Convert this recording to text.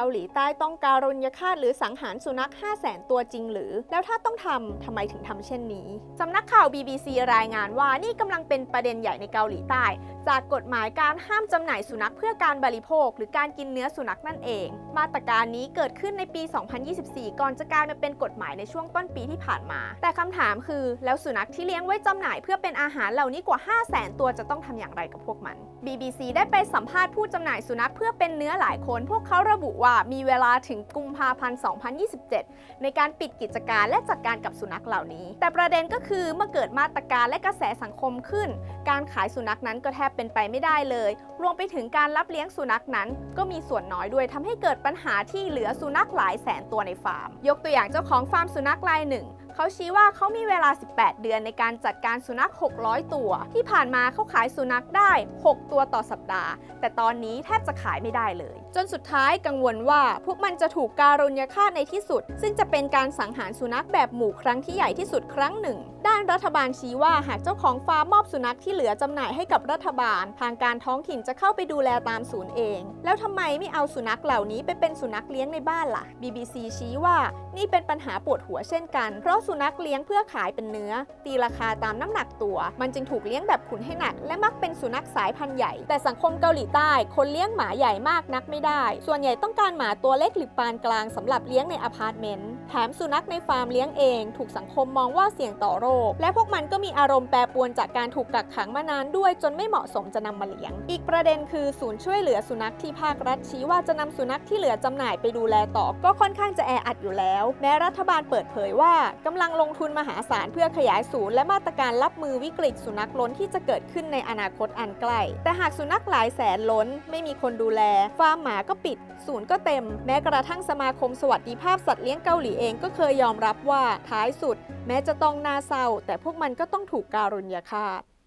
เกาหลีใต้ต้องการุญยฆาตหรือสังหารสุนัข 5 0 0แสนตัวจริงหรือ แล้วถ้าต้องทำทำไมถึงทำเช่นนี้สำนักข่าว BBC รายงานว่านี่กำลังเป็นประเด็นใหญ่ในเกาหลีใต้ จากกฎหมายการห้ามจำหน่ายสุนัขเพื่อการบริโภค หรือการกินเนื้อสุนัขนั่นเอง มาตรการนี้เกิดขึ้นในปี 2024 ก่อนจะกลายมาเป็นกฎหมายในช่วงต้นปีที่ผ่านมา แต่คำถามคือ แล้วสุนัขที่เลี้ยงไว้จำหน่ายเพื่อเป็นอาหารเหล่านี้กว่า 5 0 0แสนตัวจะต้องทำอย่างไรกับพวกมัน BBC ได้ไปสัมภาษณ์ผู้จำหน่ายสุนัขเพื่อเป็นเนื้อหลายคน พวกเขาระบุว่ามีเวลาถึงกุมภาพันธ์ 2027 ในการปิดกิจการและจัดการกับสุนัขเหล่านี้ แต่ประเด็นก็คือเมื่อเกิดมาตรการและกระแสสังคมขึ้น การขายสุนัขนั้นก็แทบเป็นไปไม่ได้เลย รวมไปถึงการรับเลี้ยงสุนัขนั้น ก็มีส่วนน้อยด้วยทำให้เกิดปัญหาที่เหลือสุนัขหลายแสนตัวในฟาร์ม ยกตัวอย่างเจ้าของฟาร์มสุนัขรายหนึ่ง เขาชี้ว่าเขามีเวลา 18 เดือนในการจัดการสุนัข 600 ตัว ที่ผ่านมาเขาขายสุนัขได้ 6 ตัวต่อสัปดาห์ แต่ตอนนี้แทบจะขายไม่ได้เลย จนสุดท้ายกังวลว่าพวกมันจะถูกการุญยฆาตในที่สุด ซึ่งจะเป็นการสังหารสุนัขแบบหมู่ครั้งที่ใหญ่ที่สุดครั้งหนึ่ง ด้านรัฐบาลชี้ว่าหากเจ้าของฟาร์มมอบสุนัขที่เหลือจำหน่ายให้กับรัฐบาล ทางการท้องถิ่นจะเข้าไปดูแลตามศูนย์เอง แล้วทำไมไม่เอาสุนัขเหล่านี้ไปเป็นสุนัขเลี้ยงในบ้านล่ะ BBC ชี้ว่านี่เป็นปัญหาปวดหัวเช่นกันเพราะสุนัขเลี้ยงเพื่อขายเป็นเนื้อ ตีราคาตามน้ำหนักตัว มันจึงถูกเลี้ยงแบบขุนให้หนัก และมักเป็นสุนัขสายพันธุ์ใหญ่ แต่สังคมเกาหลีใต้ คนเลี้ยงหมาใหญ่มากนักไม่ได้ ส่วนใหญ่ต้องการหมาตัวเล็กหรือปานกลางสำหรับเลี้ยงในอพาร์ตเมนต์ แถมสุนัขในฟาร์มเลี้ยงเอง ถูกสังคมมองว่าเสี่ยงต่อโรค และพวกมันก็มีอารมณ์แปรปรวนจากการถูกกักขังมานานด้วย จนไม่เหมาะสมจะนำมาเลี้ยง อีกประเด็นคือศูนย์ช่วยเหลือสุนัขที่ภาครัฐชี้ว่าจะนำสุนัขที่เหลือจำหน่ายไปดูแลต่อ ก็ค่อนข้างจะแออัดอยู่แล้ว แม้รัฐบาลเปิดเผยว่ากำลังลงทุนมหาศาลเพื่อขยายศูนย์และมาตรการรับมือวิกฤตสุนัขล้นที่จะเกิดขึ้นในอนาคตอันใกล้ แต่หากสุนัขหลายแสนล้น ไม่มีคนดูแล ฟาร์มหมาก็ปิด ศูนย์ก็เต็ม แม้กระทั่งสมาคมสวัสดิภาพสัตว์เลี้ยงเกาหลีเองก็เคยยอมรับว่าท้ายสุด แม้จะต้องน่าเศร้า แต่พวกมันก็ต้องถูกการุญยฆาต